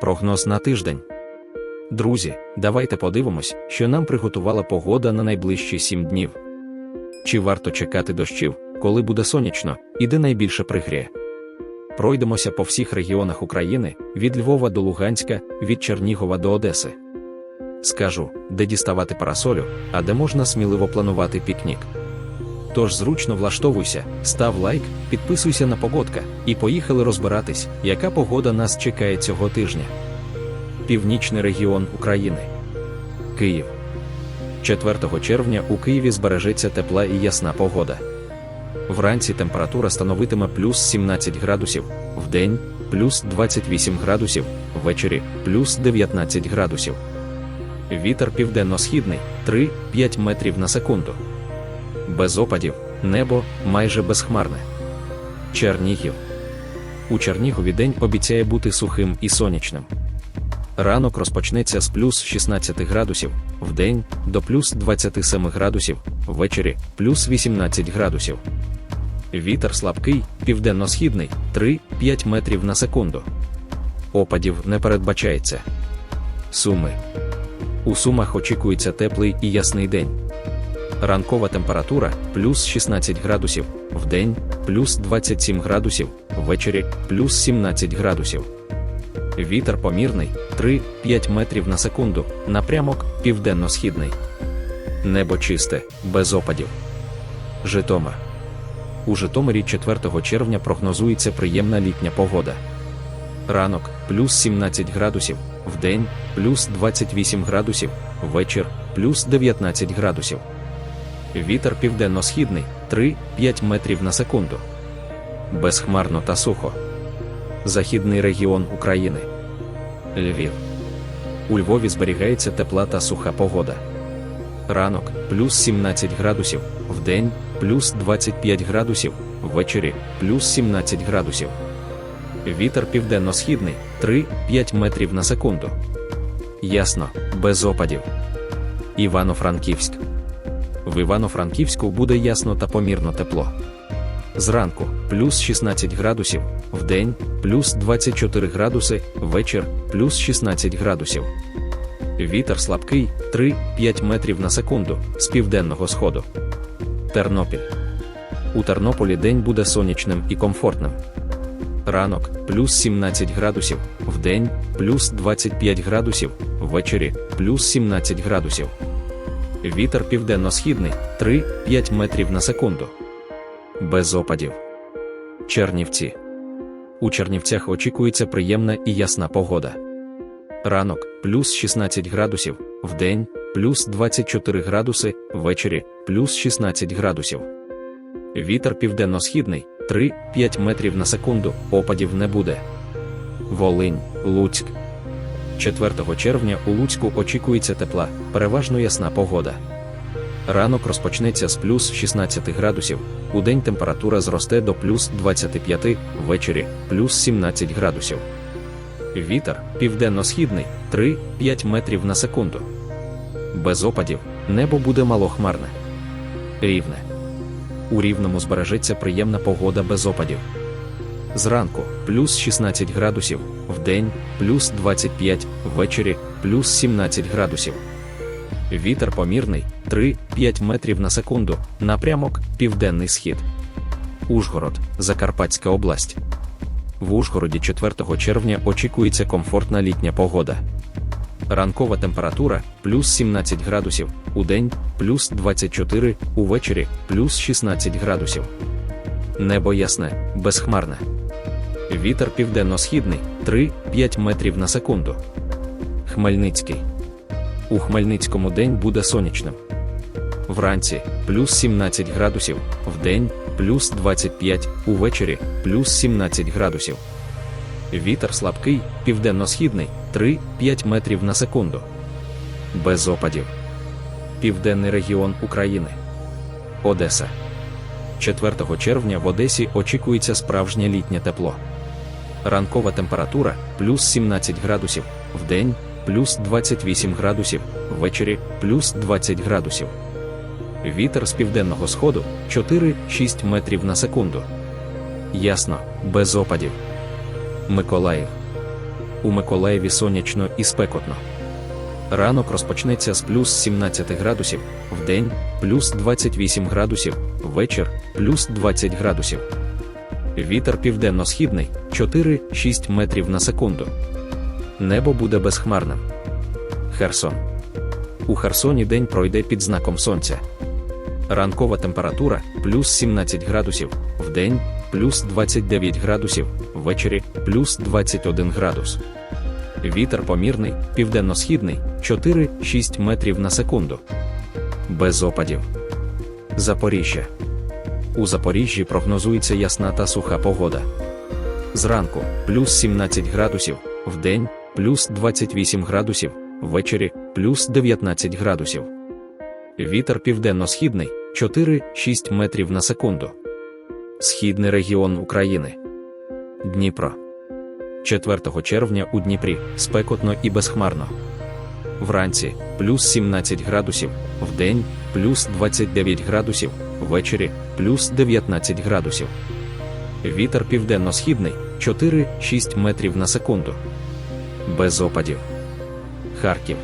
Прогноз на тиждень. Друзі, давайте подивимось, що нам приготувала погода на найближчі 7 днів. Чи варто чекати дощів, коли буде сонячно, і де найбільше пригріє? Пройдемося по всіх регіонах України від Львова до Луганська, від Чернігова до Одеси. Скажу, де діставати парасолю, а де можна сміливо планувати пікнік. Тож зручно влаштовуйся, став лайк, підписуйся на погодка, і поїхали розбиратись, яка погода нас чекає цього тижня. Північний регіон України. Київ. 4 червня у Києві збережеться тепла і ясна погода. Вранці температура становитиме плюс 17 градусів, вдень плюс 28 градусів, ввечері плюс 19 градусів. Вітер південно-східний 3-5 метрів на секунду. Без опадів, небо майже безхмарне. Чернігів. У Чернігові день обіцяє бути сухим і сонячним. Ранок розпочнеться з плюс 16 градусів, вдень до плюс 27 градусів, ввечері плюс 18 градусів. Вітер слабкий, південно-східний 3-5 метрів на секунду. Опадів не передбачається. Суми. У Сумах очікується теплий і ясний день. Ранкова температура плюс 16 градусів, вдень плюс 27 градусів, ввечері плюс 17 градусів. Вітер помірний 3-5 метрів на секунду, напрямок південно-східний. Небо чисте, без опадів. Житомир. У Житомирі 4 червня прогнозується приємна літня погода. Ранок плюс 17 градусів, вдень плюс 28 градусів, вечір плюс 19 градусів. Вітер південно-східний 3-5 метрів на секунду. Безхмарно та сухо. Західний регіон України. Львів. У Львові зберігається тепла та суха погода. Ранок плюс 17 градусів, вдень плюс 25 градусів, ввечері плюс 17 градусів. Вітер південно-східний 3-5 метрів на секунду. Ясно, без опадів. Івано-Франківськ. В Івано-Франківську буде ясно та помірно тепло. Зранку плюс 16 градусів, вдень плюс 24 градуси, вечір плюс 16 градусів. Вітер слабкий 3-5 метрів на секунду з південного сходу. Тернопіль. У Тернополі день буде сонячним і комфортним. Ранок плюс 17 градусів, вдень плюс 25 градусів, ввечері плюс 17 градусів. Вітер південно-східний 3-5 метрів на секунду. Без опадів. Чернівці. У Чернівцях очікується приємна і ясна погода. Ранок плюс 16 градусів, вдень плюс 24 градуси, ввечері плюс 16 градусів. Вітер південно-східний 3-5 метрів на секунду, опадів не буде. Волинь, Луцьк. 4 червня у Луцьку очікується тепла, переважно ясна погода. Ранок розпочнеться з плюс 16 градусів, удень температура зросте до плюс 25, ввечері плюс 17 градусів. Вітер південно-східний 3-5 метрів на секунду. Без опадів небо буде малохмарне. Рівне. У рівному збережеться приємна погода без опадів. Зранку плюс 16 градусів, вдень плюс 25, ввечері плюс 17 градусів. Вітер помірний 3-5 метрів на секунду, напрямок південний схід. Ужгород, Закарпатська область. В Ужгороді 4 червня очікується комфортна літня погода. Ранкова температура плюс 17 градусів, удень плюс 24, увечері плюс 16 градусів. Небо ясне, безхмарне. Вітер південно-східний 3-5 метрів на секунду. Хмельницький. У Хмельницькому день буде сонячним. Вранці плюс 17 градусів, вдень плюс 25, увечері плюс 17 градусів. Вітер слабкий, південно-східний 3-5 метрів на секунду. Без опадів. Південний регіон України. Одеса. 4 червня в Одесі очікується справжнє літнє тепло. Ранкова температура плюс 17 градусів, вдень плюс 28 градусів, ввечері плюс 20 градусів. Вітер з південного сходу 4-6 метрів на секунду. Ясно, без опадів. Миколаїв. у Миколаєві сонячно і спекотно. Ранок розпочнеться з плюс 17 градусів, вдень плюс 28 градусів, вечір плюс 20 градусів. Вітер південно-східний 4-6 метрів на секунду. Небо буде безхмарним. Херсон. У Херсоні день пройде під знаком сонця. Ранкова температура плюс 17 градусів, вдень плюс 29 градусів, ввечері плюс 21 градус. Вітер помірний, південно-східний 4-6 метрів на секунду. Без опадів. Запоріжжя. У Запоріжжі прогнозується ясна та суха погода. Зранку плюс 17 градусів, вдень плюс 28 градусів, ввечері плюс 19 градусів. Вітер південно-східний 4-6 метрів на секунду. Східний регіон України. Дніпро. 4 червня у Дніпрі спекотно і безхмарно. Вранці плюс 17 градусів, вдень плюс 29 градусів, ввечері плюс 19 градусів. Вітер південно-східний 4-6 метрів на секунду. Без опадів. Харків.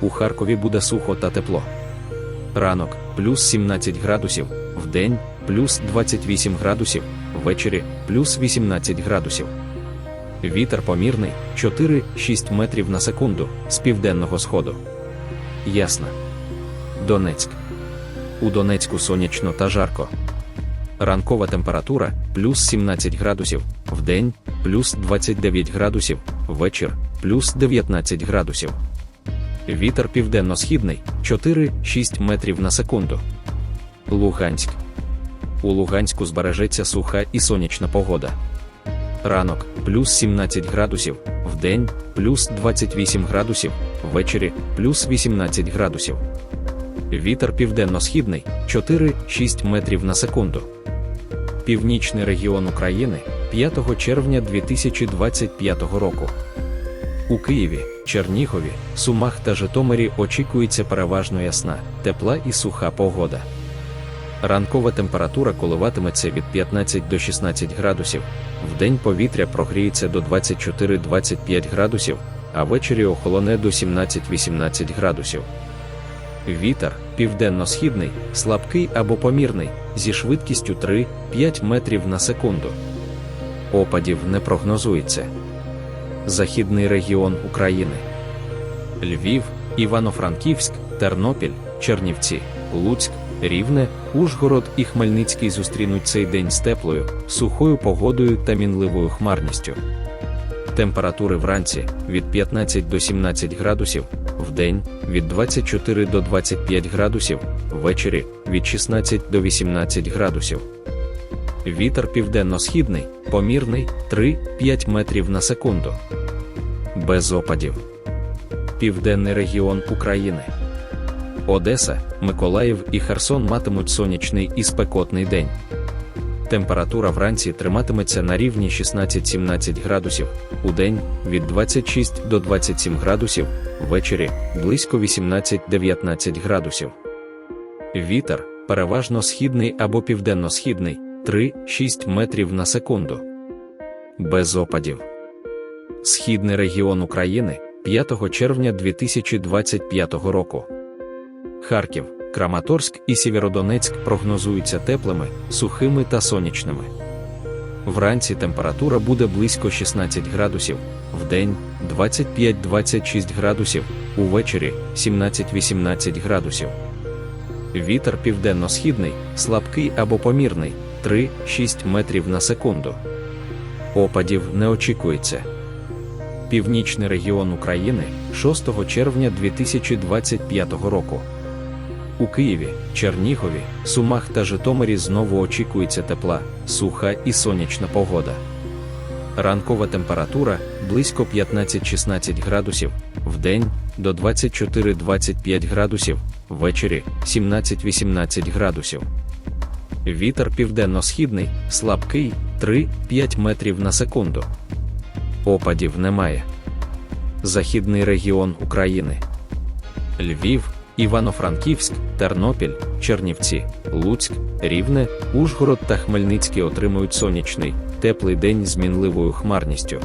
У Харкові буде сухо та тепло. Ранок плюс 17 градусів, вдень плюс 28 градусів, ввечері плюс 18 градусів. Вітер помірний 4-6 метрів на секунду з південного сходу. Ясно. Донецьк. У Донецьку сонячно та жарко. Ранкова температура плюс 17 градусів, вдень плюс 29 градусів, вечір плюс 19 градусів. Вітер південно-східний 4-6 метрів на секунду. Луганськ. У Луганську збережеться суха і сонячна погода. Ранок плюс 17 градусів, вдень плюс 28 градусів, ввечері плюс 18 градусів. Вітер південно-східний 4-6 метрів на секунду. Північний регіон України 5 червня 2025 року. У Києві, Чернігові, Сумах та Житомирі очікується переважно ясна, тепла і суха погода. Ранкова температура коливатиметься від 15 до 16 градусів, вдень повітря прогріється до 24-25 градусів, а ввечері охолоне до 17-18 градусів. Вітер південно-східний, слабкий або помірний, зі швидкістю 3-5 метрів на секунду. Опадів не прогнозується. Західний регіон України. Львів, Івано-Франківськ, Тернопіль, Чернівці, Луцьк, Рівне, Ужгород і Хмельницький зустрінуть цей день з теплою, сухою погодою та мінливою хмарністю. Температури вранці від 15 до 17 градусів, вдень від 24 до 25 градусів, ввечері від 16 до 18 градусів. Вітер південно-східний, помірний 3-5 метрів на секунду. Без опадів. Південний регіон України. Одеса, Миколаїв і Херсон матимуть сонячний і спекотний день. Температура вранці триматиметься на рівні 16-17 градусів, у день від 26 до 27 градусів, ввечері близько 18-19 градусів. Вітер переважно східний або південно-східний 3-6 метрів на секунду. Без опадів. Східний регіон України 5 червня 2025 року. Харків, Краматорськ і Сєвєродонецьк прогнозуються теплими, сухими та сонячними. Вранці температура буде близько 16 градусів, вдень 25-26 градусів, увечері 17-18 градусів. Вітер південно-східний, слабкий або помірний 3-6 метрів на секунду. Опадів не очікується. Північний регіон України 6 червня 2025 року. У Києві, Чернігові, Сумах та Житомирі знову очікується тепла, суха і сонячна погода. Ранкова температура близько 15-16 градусів, вдень до 24-25 градусів, ввечері 17-18 градусів. Вітер південно-східний, слабкий 3-5 метрів на секунду. Опадів немає. Західний регіон України. Львів, Івано-Франківськ, Тернопіль, Чернівці, Луцьк, Рівне, Ужгород та Хмельницький отримують сонячний, теплий день з мінливою хмарністю.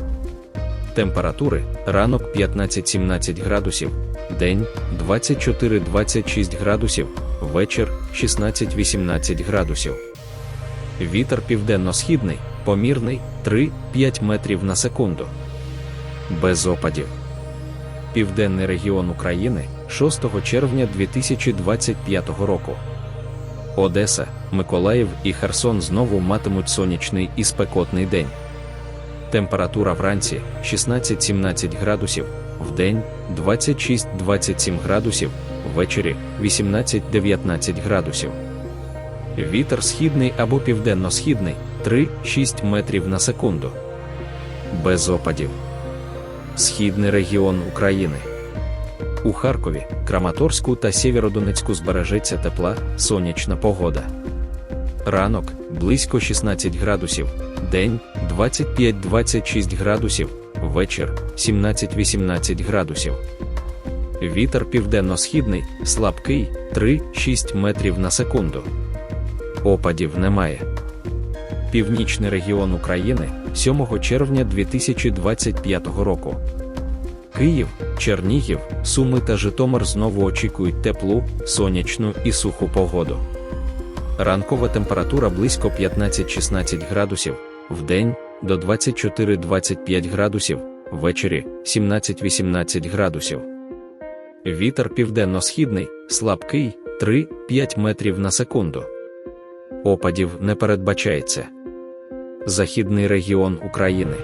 Температури ранок 15-17 градусів, день 24-26 градусів, вечір 16-18 градусів. Вітер південно-східний, помірний 3-5 метрів на секунду. Без опадів. Південний регіон України 6 червня 2025 року. Одеса, Миколаїв і Херсон знову матимуть сонячний і спекотний день. Температура вранці 16-17 градусів, вдень 26-27 градусів, ввечері 18-19 градусів. Вітер східний або південно-східний 3-6 метрів на секунду. Без опадів. Східний регіон України. У Харкові, Краматорську та Сєвєродонецьку збережеться тепла, сонячна погода. Ранок близько 16 градусів, день 25-26 градусів, вечір 17-18 градусів. Вітер південно-східний, слабкий 3-6 метрів на секунду. Опадів немає. Північний регіон України 7 червня 2025 року. Київ, Чернігів, Суми та Житомир знову очікують теплу, сонячну і суху погоду. Ранкова температура близько 15-16 градусів, вдень до 24-25 градусів, ввечері 17-18 градусів. Вітер південно-східний, слабкий 3-5 метрів на секунду. Опадів не передбачається. Західний регіон України.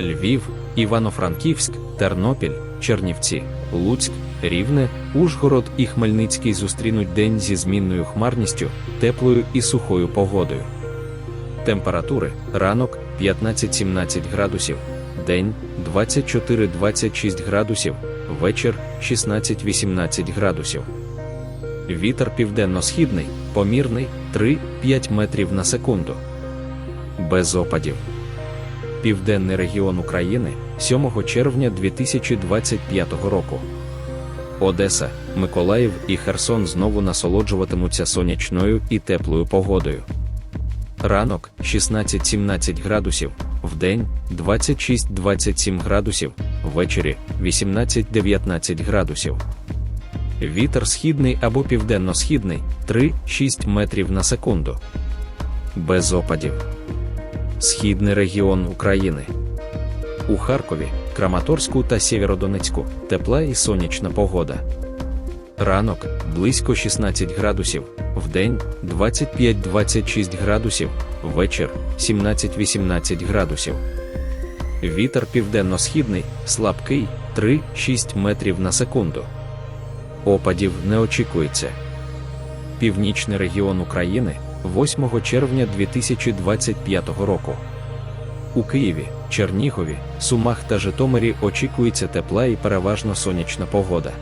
Львів, Івано-Франківськ, Тернопіль, Чернівці, Луцьк, Рівне, Ужгород і Хмельницький зустрінуть день зі змінною хмарністю, теплою і сухою погодою. Температури ранок 15-17 градусів, день 24-26 градусів, вечір 16-18 градусів. Вітер південно-східний, помірний 3-5 метрів на секунду. Без опадів. Південний регіон України 7 червня 2025 року. Одеса, Миколаїв і Херсон знову насолоджуватимуться сонячною і теплою погодою. Ранок 16-17 градусів, вдень 26-27 градусів, ввечері 18-19 градусів. Вітер східний або південно-східний 3-6 метрів на секунду. Без опадів. Східний регіон України. У Харкові, Краматорську та Сєвєродонецьку тепла і сонячна погода. Ранок близько 16 градусів, вдень 25-26 градусів, вечір 17-18 градусів. Вітер південно-східний, слабкий 3-6 метрів на секунду. Опадів не очікується. Північний регіон України 8 червня 2025 року. У Києві, Чернігові, Сумах та Житомирі очікується тепла і переважно сонячна погода.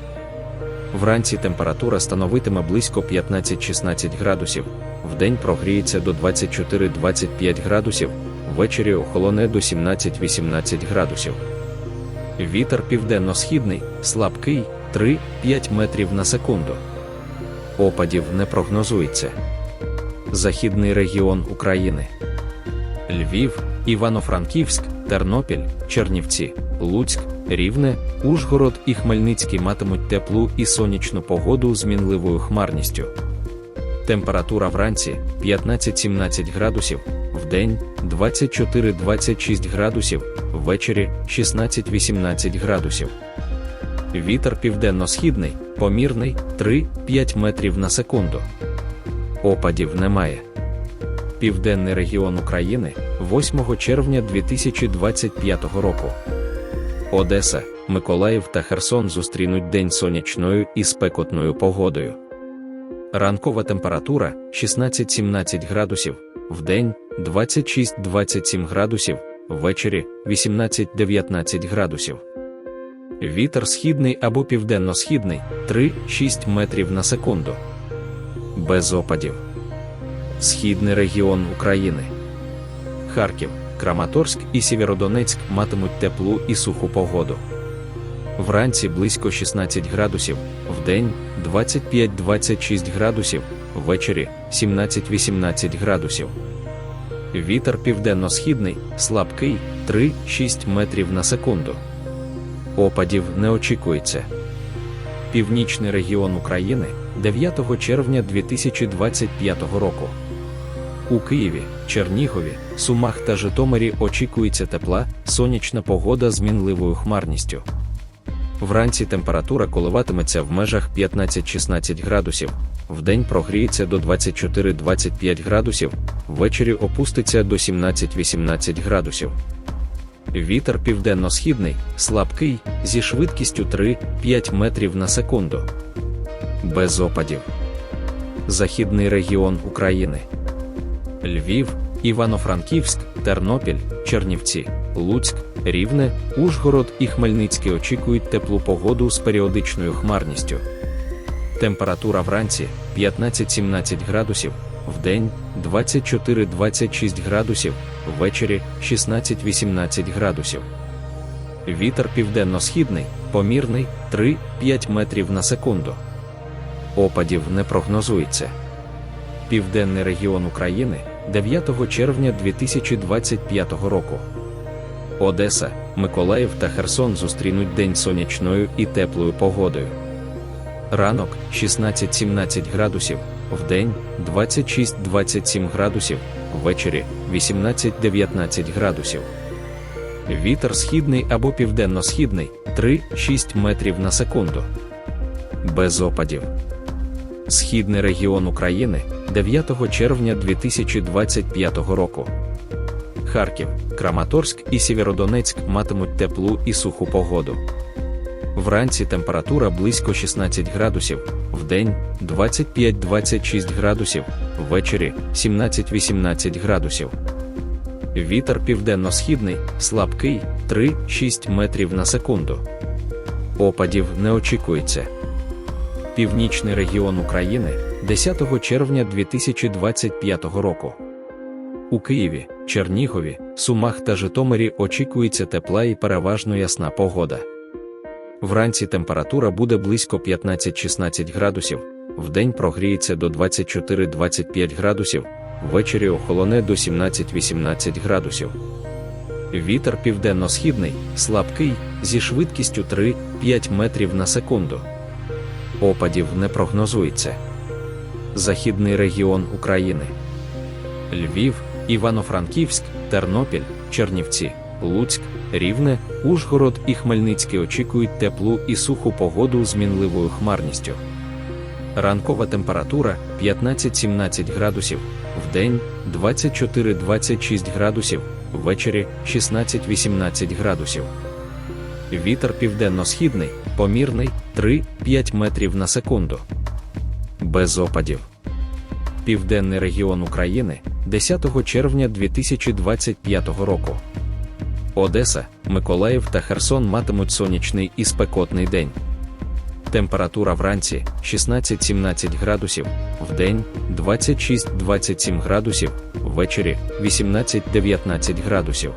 Вранці температура становитиме близько 15-16 градусів, вдень прогріється до 24-25 градусів, ввечері охолоне до 17-18 градусів. Вітер південно-східний, слабкий 3-5 метрів на секунду. Опадів не прогнозується. Західний регіон України. Львів, Івано-Франківськ, Тернопіль, Чернівці, Луцьк, Рівне, Ужгород і Хмельницький матимуть теплу і сонячну погоду з мінливою хмарністю. Температура вранці 15-17 градусів, вдень 24-26 градусів, ввечері 16-18 градусів. Вітер південно-східний, помірний 3-5 метрів на секунду. Опадів немає. Південний регіон України 8 червня 2025 року. Одеса, Миколаїв та Херсон зустрінуть день сонячною і спекотною погодою. Ранкова температура 16-17 градусів, вдень 26-27 градусів, ввечері 18-19 градусів. Вітер східний або південно-східний 3-6 метрів на секунду. Без опадів. Східний регіон України. Харків, Краматорськ і Сєвєродонецьк матимуть теплу і суху погоду. Вранці близько 16 градусів, вдень 25-26 градусів, ввечері 17-18 градусів. Вітер південно-східний, слабкий 3-6 метрів на секунду. Опадів не очікується. Північний регіон України 9 червня 2025 року. У Києві, Чернігові, Сумах та Житомирі очікується тепла, сонячна погода з мінливою хмарністю. Вранці температура коливатиметься в межах 15-16 градусів, вдень прогріється до 24-25 градусів, ввечері опуститься до 17-18 градусів. Вітер південно-східний, слабкий, зі швидкістю 3-5 метрів на секунду. Без опадів. Західний регіон України. Львів, Івано-Франківськ, Тернопіль, Чернівці, Луцьк, Рівне, Ужгород і Хмельницький очікують теплу погоду з періодичною хмарністю. Температура вранці 15-17 градусів, вдень 24-26 градусів, ввечері 16-18 градусів. Вітер південно-східний, помірний 3-5 метрів на секунду. Опадів не прогнозується. Південний регіон України 9 червня 2025 року. Одеса, Миколаїв та Херсон зустрінуть день сонячною і теплою погодою. Ранок 16-17 градусів, вдень 26-27 градусів, ввечері 18-19 градусів. Вітер східний або південно-східний 3-6 метрів на секунду. Без опадів. Східний регіон України 9 червня 2025 року. Харків, Краматорськ і Сєвєродонецьк матимуть теплу і суху погоду. Вранці температура близько 16 градусів, вдень 25-26 градусів, ввечері 17-18 градусів. Вітер південно-східний, слабкий 3-6 метрів на секунду. Опадів не очікується. Північний регіон України 10 червня 2025 року. У Києві, Чернігові, Сумах та Житомирі очікується тепла і переважно ясна погода. Вранці температура буде близько 15-16 градусів, вдень прогріється до 24-25 градусів, ввечері охолоне до 17-18 градусів. Вітер південно-східний, слабкий, зі швидкістю 3-5 метрів на секунду. Опадів не прогнозується. Західний регіон України. Львів, Івано-Франківськ, Тернопіль, Чернівці, Луцьк, Рівне, Ужгород і Хмельницький очікують теплу і суху погоду з мінливою хмарністю. Ранкова температура 15-17 градусів, вдень 24-26 градусів, ввечері 16-18 градусів. Вітер південно-східний, помірний 3-5 метрів на секунду. Без опадів. Південний регіон України 10 червня 2025 року. Одеса, Миколаїв та Херсон матимуть сонячний і спекотний день. Температура вранці 16-17 градусів, вдень 26-27 градусів, ввечері 18-19 градусів.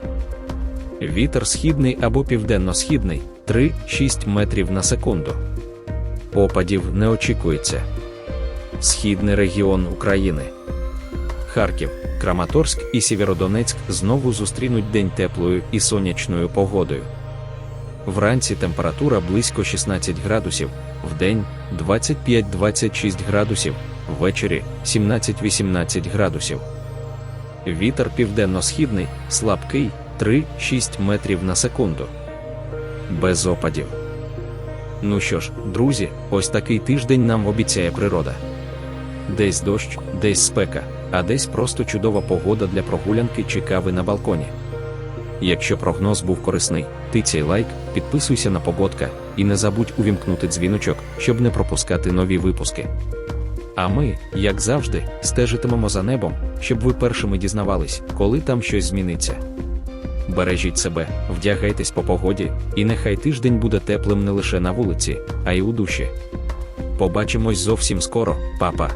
Вітер східний або південно-східний 3-6 метрів на секунду. Опадів не очікується. Східний регіон України. Харків, Краматорськ і Сєвєродонецьк знову зустрінуть день теплою і сонячною погодою. Вранці температура близько 16 градусів, вдень 25-26 градусів, ввечері 17-18 градусів. Вітер південно-східний, слабкий 3-6 метрів на секунду. Без опадів. Ну що ж, друзі, ось такий тиждень нам обіцяє природа. Десь дощ, десь спека, а десь просто чудова погода для прогулянки чи кави на балконі. Якщо прогноз був корисний, тицяй лайк, підписуйся на погодка і не забудь увімкнути дзвіночок, щоб не пропускати нові випуски. А ми, як завжди, стежитимемо за небом, щоб ви першими дізнавались, коли там щось зміниться. Бережіть себе, вдягайтесь по погоді, і нехай тиждень буде теплим не лише на вулиці, а й у душі. Побачимось зовсім скоро, папа.